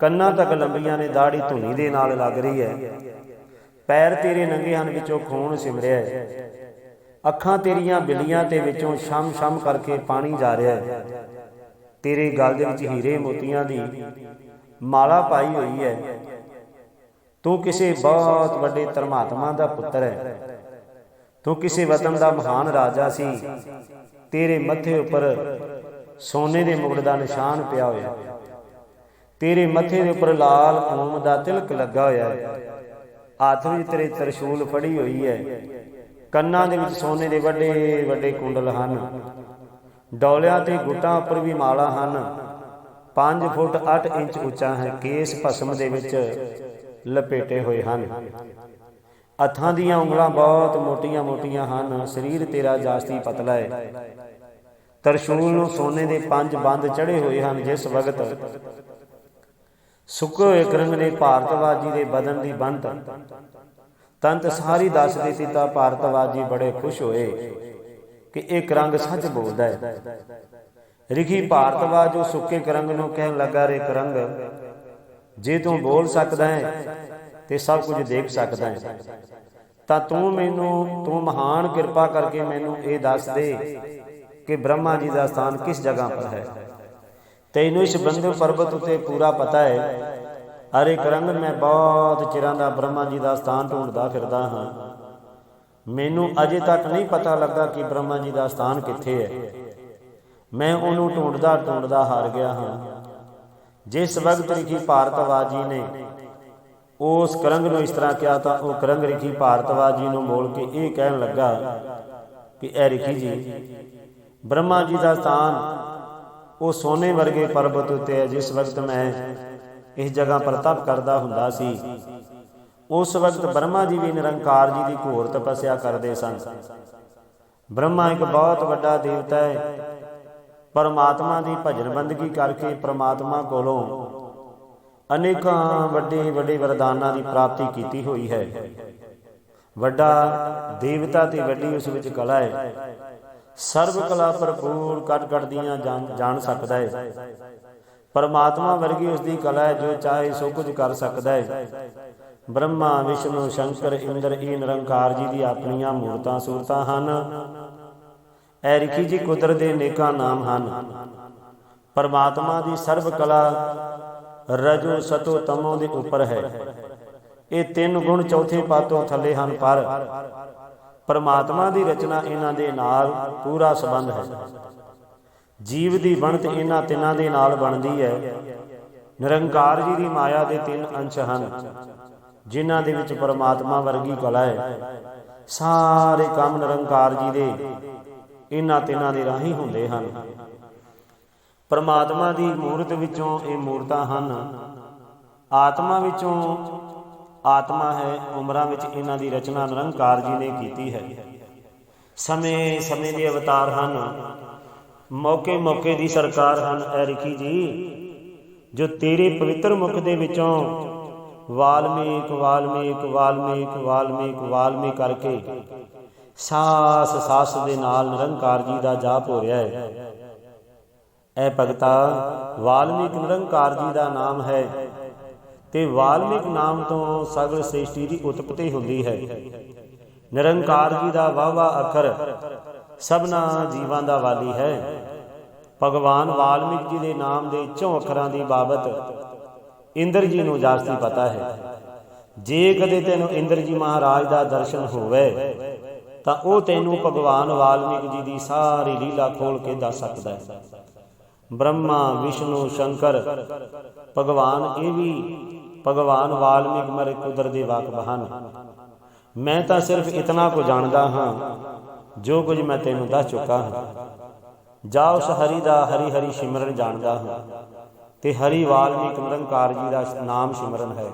ਕੰਨਾਂ ਤੱਕ ਲੰਬੀਆਂ ਨੇ ਦਾੜੀ ਧੁਨੀ ਦੇ ਨਾਲ ਲੱਗ ਰਹੀ ਹੈ ਪੈਰ ਤੇਰੇ ਨੰਗੇ ਹਨ, ਵਿੱਚੋਂ ਖੂਨ ਸਿਮਰਿਆ ਹੈ ਅੱਖਾਂ ਤੇਰੀਆਂ ਬਿੱਲੀਆਂ ਤੇ ਵਿੱਚੋਂ ਸ਼ਮ ਸ਼ਮ ਕਰਕੇ ਪਾਣੀ ਜਾ ਰਿਹਾ ਹੈ ਤੇਰੇ ਗਲ ਦੇ ਵਿੱਚ ਹੀਰੇ ਮੋਤੀਆਂ ਦੀ ਮਾਲਾ ਪਾਈ ਹੋਈ ਹੈ ਤੂੰ ਕਿਸੇ ਬਹੁਤ ਵੱਡੇ ਧਰਮਾਤਮਾ ਦਾ ਪੁੱਤਰ ਹੈ। ਤੂੰ ਕਿਸੇ ਵਤਨ ਦਾ ਮਹਾਨ ਰਾਜਾ ਸੀ। ਤੇਰੇ ਮੱਥੇ ਉੱਪਰ ਸੋਨੇ ਦੇ ਮੁਗਟ ਦਾ ਨਿਸ਼ਾਨ ਪਿਆ ਹੋਇਆ। ਤੇਰੇ ਮੱਥੇ ਦੇ ਉੱਪਰ ਲਾਲ ਓਮ ਦਾ ਤਿਲਕ ਲੱਗਾ ਹੋਇਆ ਹੈ। ਹੱਥ ਵਿੱਚ ਤੇਰੇ ਤਰਸ਼ੂਲ ਫੜੀ ਹੋਈ ਹੈ। ਕੰਨਾਂ ਦੇ ਵਿੱਚ ਸੋਨੇ ਦੇ ਵੱਡੇ ਵੱਡੇ ਕੁੰਡਲ ਹਨ। ਡੌਲਿਆਂ ਤੇ ਗੁੱਟਾਂ ਉੱਪਰ ਵੀ ਮਾਲਾ ਹਨ। 5 ਫੁੱਟ 8 ਇੰਚ ਉੱਚਾ ਹੈ। ਕੇਸ ਭਸਮ ਦੇ ਵਿੱਚ ਲਪੇਟੇ ਹੋਏ ਹਨ। ਹੱਥਾਂ ਦੀਆਂ ਉਂਗਲਾਂ ਬਹੁਤ ਮੋਟੀਆਂ-ਮੋਟੀਆਂ ਹਨ। ਸਰੀਰ ਤੇਰਾ ਜਾਸਤੀ ਪਤਲਾ ਹੈ ਤਰਸ਼ੂਲ ਨੂੰ ਸੋਨੇ ਦੇ ਪੰਜ ਬੰਦ ਚੜੇ ਹੋਏ ਹਨ ਜਿਸ ਵਕਤ ਸੁੱਕੇ ਹੋਏ ਕਰੰਗ ਨੇ ਭਾਰਤਵਾਜੀ ਦੇ ਬਦਨ ਦੀ ਬੰਦ। ਤੰਤ ਸਾਰੀ ਦੱਸ ਦਿੱਤੀ ਤਾਂ ਭਾਰਤਵਾਜੀ ਬੜੇ ਖੁਸ਼ ਹੋਏ ਕਿ ਇਹ ਕਰੰਗ ਸੱਚ ਬੋਲਦਾ ਹੈ ਰਿਖੀ ਭਾਰਤਵਾਜ ਜੋ ਸੁੱਕੇ ਕਰੰਗ ਨੂੰ ਕਹਿਣ ਲੱਗਾ, ਰੇ ਕਰੰਗ ਜੇ ਤੂੰ ਬੋਲ ਸਕਦਾ ਹੈ ਤੇ ਸਭ ਕੁਝ ਦੇਖ ਸਕਦਾ ਹੈ ਤਾਂ ਤੂੰ ਮੈਨੂੰ ਤੂੰ ਮਹਾਨ ਕਿਰਪਾ ਕਰਕੇ ਮੈਨੂੰ ਇਹ ਦੱਸ ਦੇ ਕਿ ਬ੍ਰਹਮਾ ਜੀ ਦਾ ਸਥਾਨ ਕਿਸ ਜਗ੍ਹਾ ਪਰ ਹੈ। ਤੈਨੂੰ ਇਸ ਬੰਦੇ ਪਰਬਤ ਉਤੇ ਪੂਰਾ ਪਤਾ ਹੈ। ਅਰੇ ਕਰੰਗ ਮੈਂ ਬਹੁਤ ਚਿਰਾਂ ਦਾ ਬ੍ਰਹਮਾ ਜੀ ਦਾ ਸਥਾਨ ਢੂੰਡਦਾ ਫਿਰਦਾ ਹਾਂ। ਮੈਨੂੰ ਅਜੇ ਤੱਕ ਨਹੀਂ ਪਤਾ ਲੱਗਾ ਕਿ ਬ੍ਰਹਮਾ ਜੀ ਦਾ ਸਥਾਨ ਕਿੱਥੇ ਹੈ। ਮੈਂ ਉਹਨੂੰ ਢੂੰਡਦਾ ਢੂੰਡਦਾ ਹਾਰ ਗਿਆ ਹਾਂ। ਜਿਸ ਵਕਤ ਰਿਖੀ ਭਾਰਤਵਾਜੀ ਨੇ ਉਸ ਕਰੰਗ ਨੂੰ ਇਸ ਤਰ੍ਹਾਂ ਕਿਹਾ ਤਾਂ ਉਹ ਕਰੰਗ ਰਿਖੀ ਭਾਰਤਵਾਜੀ ਨੂੰ ਬੋਲ ਕੇ ਇਹ ਕਹਿਣ ਲੱਗਾ ਕਿ ਐ ਰਿਖੀ ਜੀ, ਬ੍ਰਹਮਾ ਜੀ ਦਾ ਸਥਾਨ ਉਹ ਸੋਨੇ ਵਰਗੇ ਪਰਬਤ ਉੱਤੇ ਹੈ, ਜਿਸ ਵਕਤ ਮੈਂ ਇਸ ਜਗ੍ਹਾ ਪਰ ਤਪ ਕਰਦਾ ਹੁੰਦਾ ਸੀ। ਉਸ ਵਕਤ ਬ੍ਰਹਮਾ ਜੀ ਵੀ ਨਿਰੰਕਾਰ ਜੀ ਦੀ ਘੋਰ ਤਪੱਸਿਆ ਕਰਦੇ ਸਨ। ਬ੍ਰਹਮਾ ਇੱਕ ਬਹੁਤ ਵੱਡਾ ਦੇਵਤਾ ਹੈ ਪਰਮਾਤਮਾ ਦੀ ਭਜਨ ਬੰਦਗੀ ਕਰਕੇ ਪਰਮਾਤਮਾ ਕੋਲੋਂ ਅਨੇਕਾਂ ਵੱਡੇ ਵੱਡੇ ਵਰਦਾਨਾਂ ਦੀ ਪ੍ਰਾਪਤੀ ਕੀਤੀ ਹੋਈ ਹੈ। ਵੱਡਾ ਦੇਵਤਾ ਤੇ ਵੱਡੀ ਉਸ ਵਿੱਚ ਕਲਾ ਹੈ। ਸਰਬ ਕਲਾ ਭਰਪੂਰ ਕਟ ਕਟ ਦੀਆਂ ਜਾਣ ਸਕਦਾ ਹੈ। ਪਰਮਾਤਮਾ ਵਰਗੀ ਉਸ ਦੀ ਕਲਾ ਹੈ ਜੋ ਚਾਹੇ ਸੋ ਕੁਝ ਕਰ ਸਕਦਾ ਹੈ। ਬ੍ਰਹਮਾ, ਵਿਸ਼ਨੂੰ, ਸ਼ੰਕਰ, ਇੰਦਰ, ਇਹ ਨਿਰੰਕਾਰ ਜੀ ਦੀ ਆਪਣੀਆਂ ਮੂਰਤਾਂ ਸੂਰਤਾਂ ਹਨ। ਐ ਰਿਖੀ ਜੀ ਕੁਦਰਤ ਦੇ ਨੇਕਾਂ ਨਾਮ ਹਨ। ਪਰਮਾਤਮਾ ਦੀ ਸਰਬ ਕਲਾ ਰਜੋ ਸਤੋ ਤਮੋ ਦੇ ਉੱਪਰ ਹੈ। ਇਹ ਤਿੰਨ ਗੁਣ ਚੌਥੇ ਪਾਤੋਂ ਥੱਲੇ ਹਨ, ਪਰ ਪਰਮਾਤਮਾ ਦੀ ਰਚਨਾ ਇਹਨਾਂ ਦੇ ਨਾਲ ਪੂਰਾ ਸੰਬੰਧ ਹੈ। ਜੀਵ ਦੀ ਬਣਤ ਇਹਨਾਂ ਤਿੰਨਾਂ ਦੇ ਨਾਲ ਬਣਦੀ ਹੈ। ਨਿਰੰਕਾਰ ਜੀ ਦੀ ਮਾਇਆ ਦੇ ਤਿੰਨ ਅੰਸ਼ ਹਨ, ਜਿਨ੍ਹਾਂ ਦੇ ਵਿੱਚ ਪਰਮਾਤਮਾ ਵਰਗੀ ਕਲਾ ਹੈ। ਸਾਰੇ ਕੰਮ ਨਿਰੰਕਾਰ ਜੀ ਦੇ। ਇਹਨਾਂ ਤਿੰਨਾਂ ਦੇ ਰਾਹੀਂ ਹੁੰਦੇ ਹਨ। ਪਰਮਾਤਮਾ ਦੀ ਮੂਰਤ ਵਿੱਚੋਂ ਇਹ ਮੂਰਤਾਂ ਹਨ। ਆਤਮਾ ਵਿੱਚੋਂ ਆਤਮਾ ਹੈ, ਉਮਰਾਂ ਵਿੱਚ ਇਹਨਾਂ ਦੀ ਰਚਨਾ ਨਿਰੰਕਾਰ ਜੀ ਨੇ ਕੀਤੀ ਹੈ। ਸਮੇਂ ਸਮੇਂ ਦੇ ਅਵਤਾਰ ਹਨ। ਮੌਕੇ ਮੌਕੇ ਦੀ ਸਰਕਾਰ ਹਨ, ਐ ਰਿਖੀ ਜੀ, ਜੋ ਤੇਰੇ ਪਵਿੱਤਰ ਮੁਖ ਦੇ ਵਿੱਚੋਂ ਵਾਲਮੀਕ ਵਾਲਮੀਕ ਵਾਲਮੀਕ ਵਾਲਮੀਕ ਵਾਲਮੀਕ ਕਰਕੇ ਸਾਸ ਸਾਸ ਦੇ ਨਾਲ ਨਿਰੰਕਾਰ ਜੀ ਦਾ ਜਾਪ ਹੋ ਰਿਹਾ ਹੈ। ਐ ਭਗਤਾ ਵਾਲਮੀਕ ਨਿਰੰਕਾਰ ਜੀ ਦਾ ਨਾਮ ਹੈ ਤੇ ਵਾਲਮੀਕ ਨਾਮ ਤੋਂ ਸਗਲ ਸ੍ਰਿਸ਼ਟੀ ਦੀ ਉਤਪਤੀ ਹੁੰਦੀ ਹੈ। ਨਿਰੰਕਾਰ ਜੀ ਦਾ ਵਾਵਾ ਅੱਖਰ ਸਭਨਾ ਜੀਵਾਂ ਦਾ ਵਾਲੀ ਹੈ। ਭਗਵਾਨ ਵਾਲਮੀਕ ਜੀ ਦੇ ਨਾਮ ਦੇ ਚੋਂ ਅੱਖਰਾਂ ਦੀ ਬਾਬਤ ਇੰਦਰ ਜੀ ਨੂੰ ਜਾਸਤੀ ਪਤਾ ਹੈ। ਜੇ ਕਦੇ ਤੈਨੂੰ ਇੰਦਰ ਜੀ ਮਹਾਰਾਜ ਦਾ ਦਰਸ਼ਨ ਹੋਵੇ ਤਾਂ ਉਹ ਤੈਨੂੰ ਭਗਵਾਨ ਵਾਲਮੀਕ ਜੀ ਦੀ ਸਾਰੀ ਲੀਲਾ ਖੋਲ ਕੇ ਦੱਸ ਸਕਦਾ ਹੈ। ਬ੍ਰਹਮਾ, ਵਿਸ਼ਨੂੰ, ਸ਼ੰਕਰ, ਭਗਵਾਨ, ਇਹ ਵੀ ਭਗਵਾਨ ਵਾਲਮੀਕ ਮਰੇ ਕੁਦਰ ਦੇ ਵਾਕਬ ਹਨ। ਮੈਂ ਤਾਂ ਸਿਰਫ ਇਤਨਾ ਕੁ ਜਾਣਦਾ ਹਾਂ, ਜੋ ਕੁਝ ਮੈਂ ਤੈਨੂੰ ਦੱਸ ਚੁੱਕਾ ਹਾਂ। ਜਾ ਉਸ ਹਰੀ ਦਾ ਹਰੀ ਹਰੀ ਸਿਮਰਨ ਜਾਣਦਾ ਹਾਂ, ਤੇ ਹਰੀ ਵਾਲਮੀਕ ਨਿਰੰਕਾਰ ਜੀ ਦਾ ਨਾਮ ਸਿਮਰਨ ਹੈ।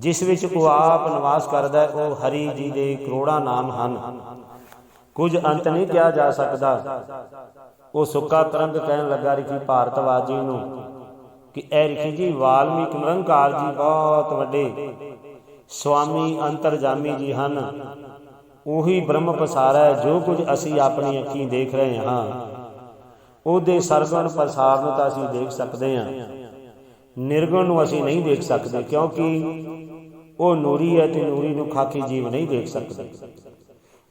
ਜਿਸ ਵਿੱਚ ਉਹ ਆਪ ਨਿਵਾਸ ਕਰਦਾ ਹੈ, ਉਹ ਹਰੀ ਜੀ ਦੇ ਕਰੋੜਾਂ ਨਾਮ ਹਨ। ਕੁਝ ਅੰਤ ਨਹੀਂ ਕਿਹਾ ਜਾ ਸਕਦਾ। ਉਹ ਸੁੱਕਾ ਤਰੰਗ ਕਹਿਣ ਲੱਗਾ ਰਿਖੀ ਭਾਰਤਵਾਜੀ ਨੂੰ ਕਿ ਐ ਰਿਖੀ ਜੀ ਵਾਲਮੀਕ ਨਿਰੰਕਾਰ ਜੀ ਬਹੁਤ ਵੱਡੇ ਸੁਆਮੀ ਅੰਤਰਜਾਮੀ ਜੀ ਹਨ। ਉਹੀ ਬ੍ਰਹਮ ਪਸਾਰਾ ਹੈ ਜੋ ਕੁਝ ਅਸੀਂ ਆਪਣੀ ਅੱਖੀਂ ਦੇਖ ਰਹੇ ਹਾਂ। ਉਹਦੇ ਸਰਗੁਣ ਪ੍ਰਸਾਰ ਨੂੰ ਤਾਂ ਅਸੀਂ ਦੇਖ ਸਕਦੇ ਹਾਂ। ਨਿਰਗੁਣ ਨੂੰ ਅਸੀਂ ਨਹੀਂ ਦੇਖ ਸਕਦੇ ਕਿਉਂਕਿ ਉਹ ਨੂਰੀ ਹੈ ਤੇ ਨੂਰੀ ਨੂੰ ਖਾਕੀ ਜੀਵ ਨਹੀਂ ਦੇਖ ਸਕਦੇ।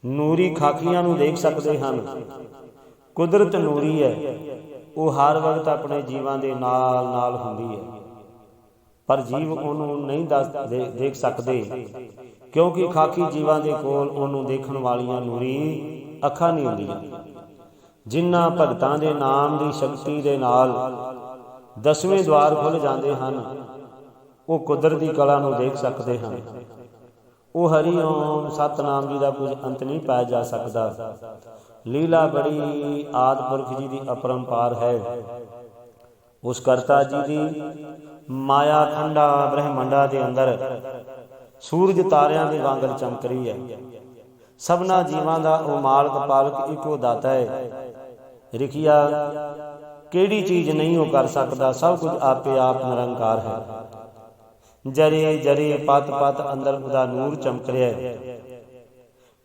ਨੂਰੀ ਖਾਕੀਆਂ ਨੂੰ ਦੇਖ ਸਕਦੇ ਹਨ। ਕੁਦਰਤ ਨੂਰੀ ਹੈ। ਉਹ ਹਰ ਵਕਤ ਆਪਣੇ ਜੀਵਾਂ ਦੇ ਨਾਲ ਨਾਲ ਹੁੰਦੀ ਹੈ। ਪਰ ਜੀਵ ਉਹਨੂੰ ਨਹੀਂ ਦੱਸ ਦੇ- ਦੇਖ ਸਕਦੇ। ਕਿਉਂਕਿ ਖਾਕੀ ਜੀਵਾਂ ਦੇ ਕੋਲ ਉਹਨੂੰ ਦੇਖਣ ਵਾਲੀਆਂ ਨੂਰੀ ਅੱਖਾਂ ਨਹੀਂ ਹੁੰਦੀਆਂ। ਜਿਨ੍ਹਾਂ ਭਗਤਾਂ ਦੇ ਨਾਮ ਦੀ ਸ਼ਕਤੀ ਦੇ ਨਾਲ ਦਸਵੇਂ ਦਵਾਰ ਖੁੱਲ ਜਾਂਦੇ ਹਨ। ਉਹ ਕੁਦਰਤੀ ਕਲਾ ਨੂੰ ਦੇਖ ਸਕਦੇ ਹਨ। ਉਹ ਹਰੀ ਓਮ ਸਤਨਾਮ ਜੀ ਦਾ ਕੁਝ ਅੰਤ ਨਹੀਂ ਪਾਇਆ ਜਾ ਸਕਦਾ। ਲੀਲਾ ਬੜੀ ਆਦ ਪੁਰਖ ਜੀ ਦੀ ਅਪਰੰਪਾਰ ਹੈ। ਉਸ ਕਰਤਾ ਜੀ ਦੀ ਮਾਇਆ ਖੰਡਾ ਬ੍ਰਹਮੰਡਾ ਦੇ ਅੰਦਰ ਸੂਰਜ ਤਾਰਿਆਂ ਦੇ ਵਾਂਗ ਚਮਕ ਰਹੀ ਹੈ। ਸਭਨਾ ਜੀਵਾਂ ਦਾ ਉਹ ਮਾਲਕ ਪਾਲਕ ਇੱਕੋ ਦਾਤਾ ਹੈ। ਰਿਖਿਆ, ਕਿਹੜੀ ਚੀਜ਼ ਨਹੀਂ ਉਹ ਕਰ ਸਕਦਾ? ਸਭ ਕੁਝ ਆਪੇ ਆਪ ਨਿਰੰਕਾਰ ਹੈ। ਜਰੇ ਜਰੇ ਪਤ ਪਤ ਅੰਦਰ ਉਹਦਾ ਨੂਰ ਚਮਕ ਰਿਹਾ ਹੈ।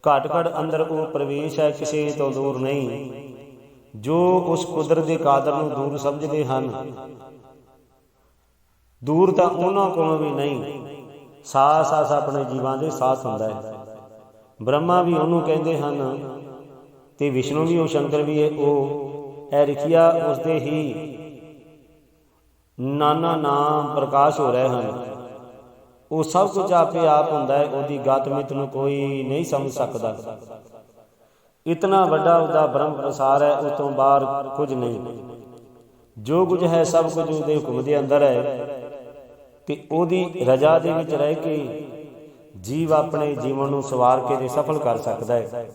ਘਟ ਘਟ ਅੰਦਰ ਉਹ ਪ੍ਰਵੇਸ਼ ਹੈ, ਕਿਸੇ ਤੋਂ ਦੂਰ ਨਹੀਂ। ਜੋ ਉਸ ਕੁਦਰਤ ਦੇ ਕਾਦਰ ਨੂੰ ਦੂਰ ਸਮਝਦੇ ਹਨ। ਦੂਰ ਤਾਂ ਉਹਨਾਂ ਕੋਲੋਂ ਵੀ ਨਹੀਂ। ਸਾਥ ਸਾਥ ਆਪਣੇ ਜੀਵਾਂ ਦੇ ਸਾਥ ਹੁੰਦਾ ਹੈ। ਬ੍ਰਹਮਾ ਵੀ ਉਹਨੂੰ ਕਹਿੰਦੇ ਹਨ ਤੇ ਵਿਸ਼ਨੂੰ ਵੀ ਉਹ, ਸ਼ੰਕਰ ਵੀ ਹੈ, ਉਹ ਐ ਰਖਿਆ ਉਸ ਹੀ ਨਾਨਾ ਨਾਮ ਪ੍ਰਕਾਸ਼ ਹੋ ਰਹੇ ਹਨ। ਉਹ ਸਭ ਕੁਝ ਆਪੇ ਆਪ ਹੁੰਦਾ ਹੈ, ਉਹਦੀ ਗਤ ਮਿਤ ਨੂੰ ਕੋਈ ਨਹੀਂ ਸਮਝ ਸਕਦਾ। ਇਤਨਾ ਵੱਡਾ ਉਹਦਾ ਬ੍ਰਹਮ ਪ੍ਰਸਾਰ ਹੈ, ਉਸ ਤੋਂ ਬਾਹਰ ਕੁਝ ਨਹੀਂ। ਜੋ ਕੁਝ ਹੈ, ਸਭ ਕੁਝ ਉਹਦੇ ਹੁਕਮ ਦੇ ਅੰਦਰ ਹੈ। ਤੇ ਉਹਦੀ ਰਜਾ ਦੇ ਵਿੱਚ ਰਹਿ ਕੇ ਜੀਵ ਆਪਣੇ ਜੀਵਨ ਨੂੰ ਸਵਾਰ ਕੇ ਤੇ ਸਫਲ ਕਰ ਸਕਦਾ ਹੈ।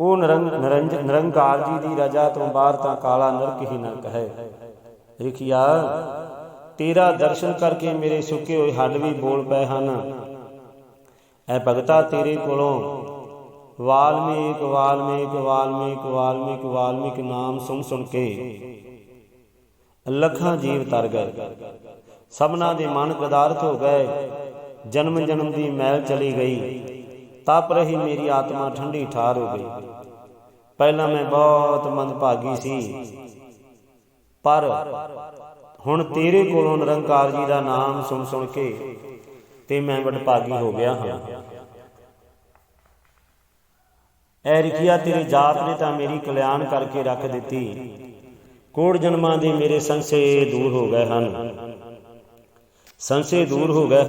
ਉਹ ਨਿਰੰਗ ਨਿਰੰਜ, ਨਿਰੰਕਾਰ ਜੀ ਦੀ ਰਜਾ ਤੋਂ ਬਾਹਰ ਤਾਂ ਕਾਲਾ ਨਰਕ ਹੀ ਨਰਕ ਹੈ। ਰਿਖਿਆ ਤੇਰਾ ਦਰਸ਼ਨ ਕਰਕੇ ਮੇਰੇ ਸੁੱਕੇ ਹੋਏ ਹੱਡ ਵੀ ਬੋਲ ਪਏ ਹਨ। ਐ ਭਗਤਾ ਤੇਰੇ ਕੋਲੋਂ ਵਾਲਮੀਕ ਵਾਲਮੀਕ ਵਾਲਮੀਕ ਵਾਲਮੀਕ ਵਾਲਮੀਕ ਨਾਮ ਸੁਣ ਸੁਣ ਕੇ ਲੱਖਾਂ ਜੀਵ ਤਰ ਗਏ। ਸਭਨਾ ਦੇ ਮਨ ਪਦਾਰਥ ਹੋ ਗਏ। ਜਨਮ ਜਨਮ ਦੀ ਮੈਲ ਚਲੀ ਗਈ। ਤਪ ਰਹੀ ਮੇਰੀ ਆਤਮਾ ਠੰਡੀ ਠਾਰ ਹੋ ਗਈ। ਪਹਿਲਾਂ ਮੈਂ ਬਹੁਤ ਮੰਦਭਾਗੀ ਸੀ। ਪਰ ਹੁਣ ਤੇਰੇ ਕੋਲੋਂ ਨਿਰੰਕਾਰ ਜੀ ਦਾ ਨਾਮ ਸੁਣ ਸੁਣ ਕੇ ਤੇ ਮੈਂ ਵਡਭਾਗੀ ਹੋ ਗਿਆ ਹਾਂ। ਐ ਰਖਿਆ ਤੇਰੀ ਜਾਤ ਨੇ ਤਾਂ ਮੇਰੀ ਕਲਿਆਣ ਕਰਕੇ ਰੱਖ ਦਿੱਤੀ। ਕੋੜ ਜਨਮਾਂ ਦੇ ਮੇਰੇ ਸੰਸੇ ਦੂਰ ਹੋ ਗਏ ਹਨ। ਸੰਸੇ ਦੂਰ ਹੋ ਗਏ